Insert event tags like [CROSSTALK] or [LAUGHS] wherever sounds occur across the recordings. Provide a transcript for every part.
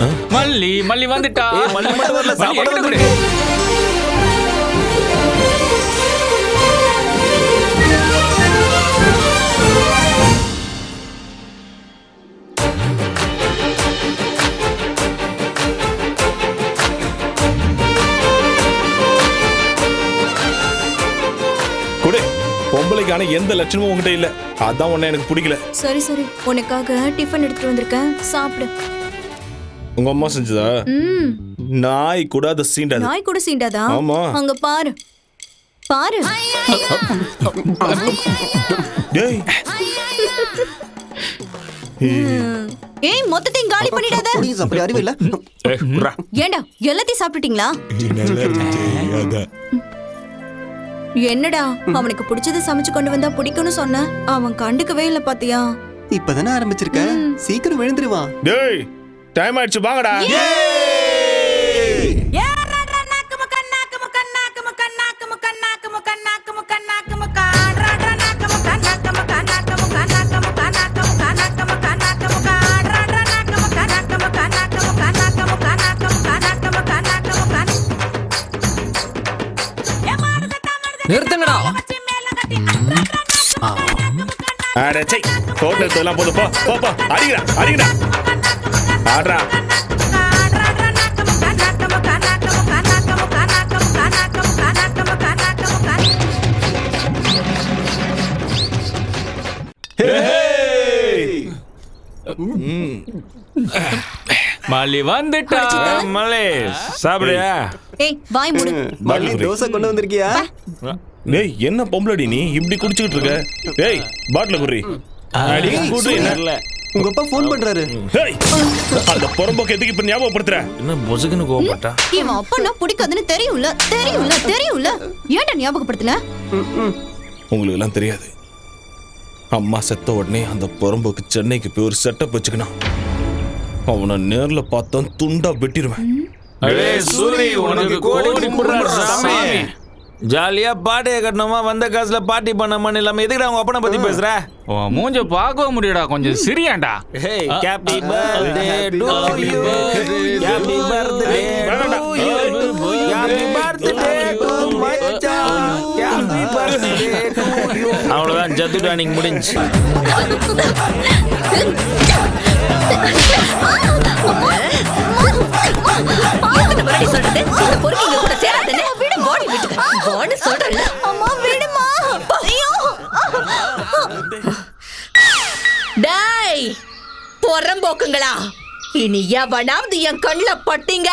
மல்லி மல்லி வந்துட்டா. மல்லி மட்டும் வரல, சாப்பாடு. கொடு. பொம்பளைக்கான எந்த லட்சணமும் உங்ககிட்ட இல்ல. அதான் உன்னை எனக்கு பிடிக்கல. சரி சரி. உனக்காக டிஃபன் எடுத்துட்டு வந்திருக்கேன். சாப்பிடு. உங்க அம்மா செஞ்சதா? ம். நாய் கூட அதை சீண்டாது. நாய் கூட சீண்டாதா? ஆமா. அங்க பாரு. பாரு. டேய். [LAUGHS] ஏய் மொத்தத்தையும் காலி பண்ணிடாத. புரியுது அப்படி அறிவு இல்ல. ஏண்டா எல்லாத்தையும் சாப்பிட்டுட்டீங்களா. என்னடா அவனுக்கு பிடிச்சது சமைச்சு கொண்டு வந்தா பிடிக்கும்னு சொன்ன. அவன் கண்டுக்கவே இல்ல பாத்தியா? இப்பதானே ஆரம்பிச்சிருக்க? சீக்கிரம் விழுந்துருவான். டேய் டைம் ஆயிடுச்சு வாங்கடா நிறுத்துங்கடா அட சை போட்டோ எடுத்ததெல்லாம் போதும் போ போ அடிங்கடா அடிங்கடா ஆடுறா. மல்லி வந்துட்டா. மலை சாப்பிடுறியா? ஏய் வாய் மூடு. மல்லி தோசை கொண்டு வந்திருக்கியா? டேய் என்ன பொம்பளடி நீ? இப்படி குடிச்சுக்கிட்டு இருக்க? டேய் பாட்டில குடி அடி குடி இல்ல உங்க அப்பா ஃபோன் பண்றாரு. அந்த புறம்போக்கு எதுக்கு இப்ப ஞாபகப்படுத்துற? என்ன பொசுக்குன்னு கோவப்பட்டா? இவன் அப்பனா பிடிக்காதுன்னு தெரியும்ல தெரியும்ல தெரியும்ல. ஏன்டா ஞாபகப்படுத்தின? உங்களுக்கு எல்லாம் தெரியாது. அம்மா செத்த உடனே அந்த புறம்போக்கு சென்னைக்கு போய் ஒரு செட்டப் வச்சுக்கினான் அவனை நேர்ல பார்த்தா துண்டா வெட்டிடுவேன் அடே சூரி உனக்கு கோடி கும்பிடுறாரு சாமி. ஜாலியா பாட்டியை கட்டணுமா வந்த காசுல பார்ட்டி பண்ணமான்னு இல்லாம எதுக்குடா உங்க அப்பனை பத்தி பேசுற உன் மூஞ்ச பார்க்கவும் முடியடா கொஞ்சம் சிரியாண்டா hey happy birthday to you happy birthday to you happy birthday to மச்சான் ஹாப்பி பர்த்டே டு யூ அவ்வளவுதான் ஜத்து டானிங் முடிஞ்சு அம்மா விடுமா ஐயோ! டேய் பொறம்போக்குங்களா. இனி எவனாவது என் கண்ணுல பட்டீங்க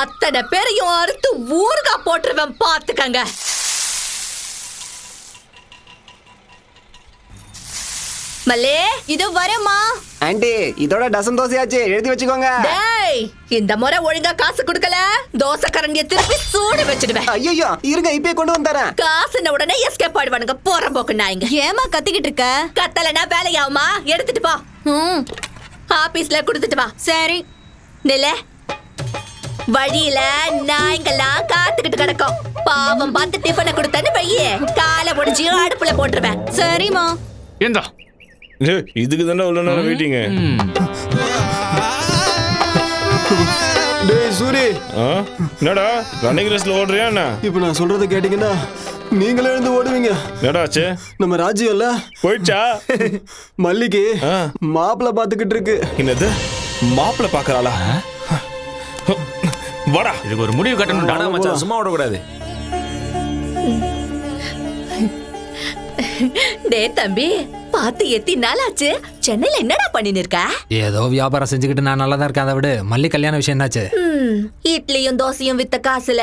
அத்தனை பேரையும் அறுத்து ஊறுகா போட்டுருவேன் பாத்துக்கங்க. மல்லே இதோ வரேம்மா. ஆண்டி இதோட டசன் தோசையாச்சு எழுதி வச்சுக்கோங்க. டேய் இந்த முறை ஒழுங்கா காசு கொடுக்கல? தோசை கரண்டிய திருப்பி சூடு வச்சிடுவேன். ஐயோ இருங்க இப்பயே கொண்டு வந்துறேன் காசுன உடனே எஸ்கேப் ஆடுவானுங்க. போறம்போக்கு நாய்ங்க. ஏமா கத்திக்கிட்டு இருக்க? கத்தலனா வேலையாகுமா? எடுத்துட்டு போ. ம். ஆபீஸ்ல கொடுத்துட்டு வா. சரி. நில வழியில நாய்ங்கெல்லாம் காத்துக்கிட்டு கிடக்கும். பாவம் பார்த்து டிஃபனை கொடுத்தேன்னு வையே. காலை முடிஞ்சு அடுப்புல போட்டுருவேன். சரிம்மா. ஏந்தா ஏய், இதுக்கு தானே இவ்வளவு நேரம் வெயிட்டிங்க? என்னடா ரன்னிங் ரேஸ்ல ஓடுறியா என்ன? இப்போ நான் சொல்றத கேட்டீங்கன்னா நீங்களே எழுந்து ஓடுவீங்க. என்னடா ஆச்சு? நம்ம ராஜ்யம் இல்ல. போயிடுச்சா? [LAUGHS] மல்லிக்கு ஆ. மாப்பிள்ள பாத்துக்கிட்டு இருக்கு. என்னது? மாப்பிள்ள பாக்குறாளா வாடா. இதுக்கு ஒரு முடிவு கட்டணும்டா ஆனா மச்சான் சும்மா விடக்கூடாது டே தம்பி பார்த்து எத்தி நாளாச்சு சென்னையில என்னடா பண்ணின்னு இருக்க ஏதோ வியாபாரம் செஞ்சுக்கிட்டு நான் நல்லா தான் இருக்கேன். அதை விட. மல்லி கல்யாண விஷயம் என்னாச்சு? இட்லியும் தோசையும் வித்த காசுல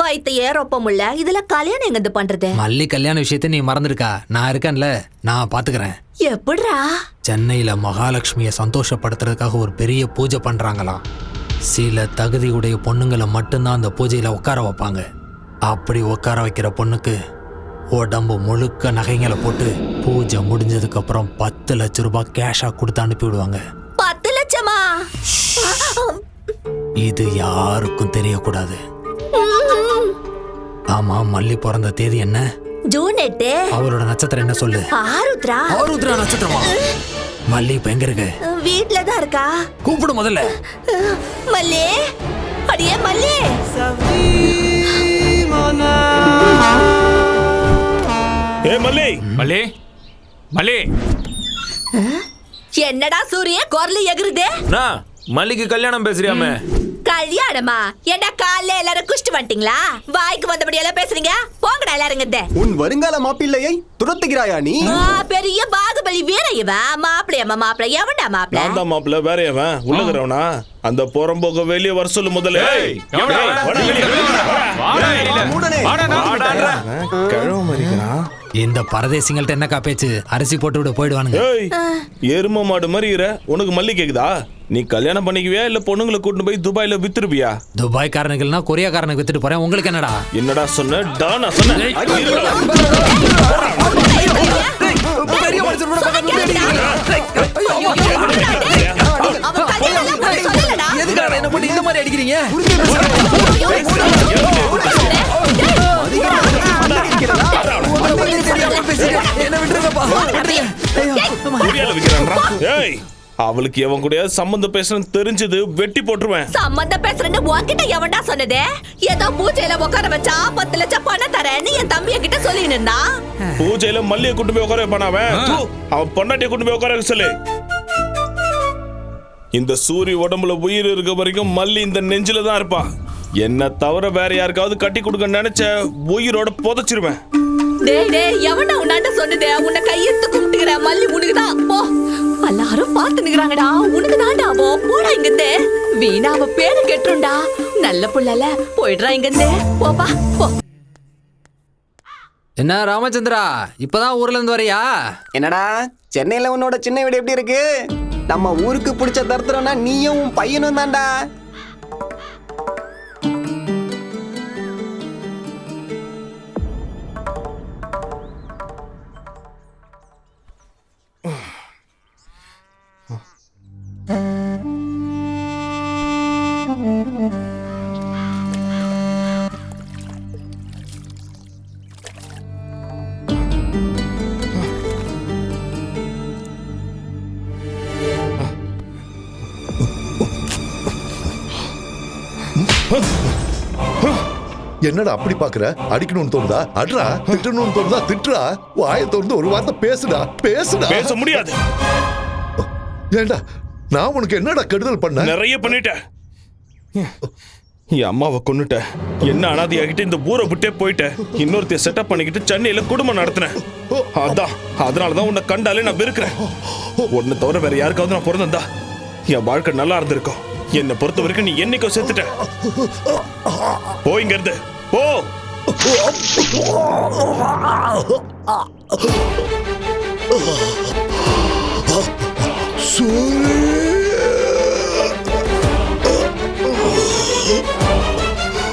வயித்தையே ரொப்ப முடியல இதுல கல்யாணம் எங்க பண்றது? மல்லி கல்யாண விஷயத்தை நீ மறந்துருக்கா? நான் இருக்கேன்ல. நான் பாத்துக்கிறேன். எப்படிடா? சென்னையில மகாலட்சுமியை சந்தோஷப்படுத்துறதுக்காக ஒரு பெரிய பூஜை பண்றாங்களாம். சில தகுதியுடைய பொண்ணுங்களை மட்டும்தான் அந்த பூஜையில உட்கார வைப்பாங்க. அப்படி உட்கார வைக்கிற பொண்ணுக்கு உடம்பு முழுக்க நகைங்களை போட்டு பூஜை முடிஞ்சதுக்கு அப்புறம் பத்து லட்ச ரூபாய் கேஷா கொடுத்து அனுப்பி விடுவாங்க பத்து லட்சமா? இது யாருக்கும் தெரியக்கூடாது. ஆமா மல்லி பிறந்த தேதி என்ன? ஜூன் எட்டு. அவரோட நட்சத்திரம் என்ன சொல்லு? ஆருத்ரா. ஆருத்ரா நட்சத்திரமா? மல்லி இப்ப எங்க இருக்கு? வீட்ல தான் இருக்கா? கூப்பிடு முதல்ல. மல்லி? அடியே மல்லி. ஏ மல்லி மல்லி மல்லி என்னடா சூரிய? குரல் எகுறுதே? நான் மல்லிக்கு கல்யாணம் பேசுறியாமே. கல்யாணமா? என்ன காலைல எல்லாரும் குஷ்டு வந்துட்டீங்களா? வாய்க்கு வந்தபடி எல்லாம் பேசுறீங்க? போங்கடா எல்லாரும் உன் வருங்கால மாப்பிள்ளையை துரத்துகிறாயா நீ? பெரிய பாகுபலி வீர இவன் மாப்பிள்ளையம்மா மாப்பிள்ளை எவன்டா மாப்பிள்ளை நான் தான் மாப்பிள்ள வேற எவன் உள்ளகிறவனா அந்த புறம்போக்க வெளியே வர சொல்லு முதல்ல இந்த பரதேசிங்கள்ட்ட என்னக்கா பேச்சு அரிசி போட்டு விட போயிடுவானுங்க ஏய் எரும மாடு மாதிரி இரு உனக்கு மல்லி கேக்குதா நீ கல்யாணம் பண்ணிக்குவியா இல்ல பொண்ணுங்களை கூட்டிட்டு போய் துபாயில வித்துருப்பியா துபாய்க்காரனுக்குன்னா கொரியாக்காரனுக்கு வித்துட்டு போறேன் உங்களுக்கு என்னடா என்னடா சொன்ன டானா சொன்ன பெரிய மனுஷன் கூட எல்லாம் பண்ண சொல்லலடா. எதுக்காக என்ன போட்டு இந்த மாதிரி அடிக்கிறீங்க? என்ன விட்டுருங்கப்பா. ஏய். அவளுக்கு எவன் கூடயாவது சம்பந்தம் பேசுறேன்னு தெரிஞ்சது வெட்டி போட்டுருவேன். சம்மந்தம் பேசுறேன்னு உன்கிட்ட எவன்டா சொன்னதே? ஏதோ பூஜையில உட்கார வச்சா பத்து லட்சம் பணம் தரேன்னு என் தம்பிய கிட்ட சொல்லின்னு இருந்தான் பூஜையில மல்லியை கூட்டு போய் உட்கார வைப்பான் அவன்? அவன் பொண்டாட்டியை கூட்டு போய் உட்கார சொல்லு. இந்த சூரிய உடம்புல உயிர் இருக்க வரைக்கும் மல்லி இந்த நெஞ்சில தான் இருப்பா. என்ன தவிர வேற யாருக்காவது கட்டி கொடுக்க நினைச்ச உயிரோட புதைச்சிருவேன். டேய் டேய் எவன்டா உன்னாண்ட சொன்னதே? உன்னை கையெடுத்து கும்பிட்டுக்கிற மல்லி உனக்குதான். போ. எல்லாரும் பார்த்து நிக்கிறாங்கடா. உனக்கு தான்டா போடா இங்கிருந்து. வீணா அவ பேரு கெட்டுருண்டா. நல்ல புள்ளல போயிடுறா இங்கிருந்து. போப்பா போ. என்ன ராமச்சந்திரா இப்பதான் ஊர்ல இருந்து வரையா? என்னடா சென்னையில உன்னோட சின்ன வீடு எப்படி இருக்கு? நம்ம ஊருக்கு பிடிச்ச தருத்திரம்னா நீயும் உன் பையனும் தான்டா. என்னடா அப்படி பாக்குற? அடிக்கணும்னு தோணுதா? அட்ரா திட்டணும்னு தோணுதா? திட்டுறா வாயை திறந்து ஒரு வார்த்தை பேசுடா. பேசுடா. பேச முடியாது. ஏண்டா நான் உனக்கு என்னடா கெடுதல் பண்ண? நிறைய பண்ணிட்ட. என் அம்மாவை கொன்னுட்ட. என்ன அனாதையாகிட்டு இந்த ஊரை விட்டே போயிட்ட. இன்னொருத்தைய செட்டப் பண்ணிக்கிட்டு சென்னையில குடும்பம் நடத்தினேன் அதான் அதனாலதான் உன்னை கண்டாலே நான் வெறுக்கிறேன். உன்னை தவிர வேற யாருக்காவது நான் பிறந்தா என் வாழ்க்கை நல்லா இருந்திருக்கும். என்னை பொறுத்த வரைக்கும் நீ என்னைக்கோ செத்துட்ட போ இங்க இருந்து. போ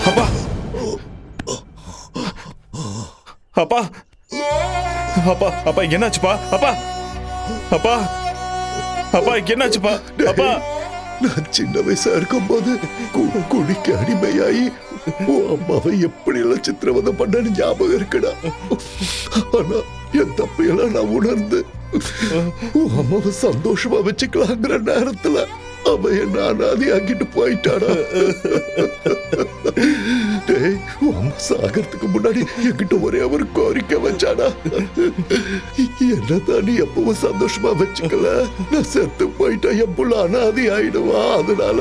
அப்பா அப்பா அப்பா அப்பா என்னாச்சுப்பா? அப்பா அப்பா அப்பா என்னாச்சுப்பா? அப்பா நான் சின்ன வயசா இருக்கும் போது குடிக்கு அடிமையாயி உன் அம்மாவை எப்படி எல்லாம் சித்திரவதை பண்ணன்னு ஞாபகம் இருக்குடா. ஆனா என் தப்பையெல்லாம் நான் உணர்ந்து உன் அம்மாவை சந்தோஷமா வச்சுக்கலாங்கிற நேரத்துல அவ என்ன அனாதி ஆக்கிட்டு போயிட்டாடா. டேய் அம்மா சாகிறதுக்கு முன்னாடி என்கிட்ட ஒரே ஒரு கோரிக்கை வச்சாடா என்னதான் நீ எப்பவும் சந்தோஷமா வச்சுக்கல? நான் செத்து போயிட்டா என் புள்ள அனாதி ஆயிடுவா? அதனால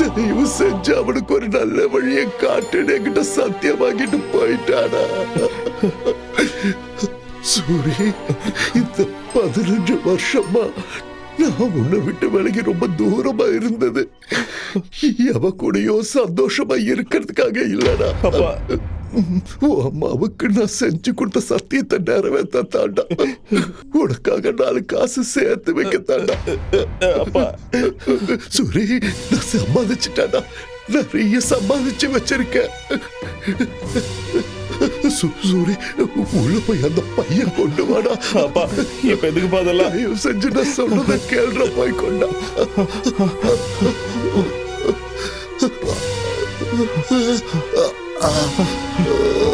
தயவு செஞ்சு அவனுக்கு ஒரு நல்ல வழியை காட்டுன்னு என்கிட்ட சத்தியமாக்கிட்டு போயிட்டாடா சூரி இந்த பதினஞ்சு வருஷமா நான் உன்னை விட்டு விலகி ரொம்ப தூரமா இருந்தது. எவ கூடயோ சந்தோஷமா இருக்கிறதுக்காக இல்லடா. அப்பா. உன் அம்மாவுக்கு நான் செஞ்சு கொடுத்த சத்தியத்தை நிறைவேற்ற தாண்டா உனக்காக நாலு காசு சேர்த்து வைக்க தாண்டா அப்பா. சூரி நான் சம்பாதிச்சுட்டாடா நிறைய சம்பாதிச்சு வச்சிருக்கேன். சூரி உள்ள போய் அந்த பையன் கொண்டு வாடா. அப்பா இப்ப எதுக்குப்பா அதெல்லாம்? தயவு செஞ்சு நான் சொன்னதை கேள்ற போய் கொண்டா.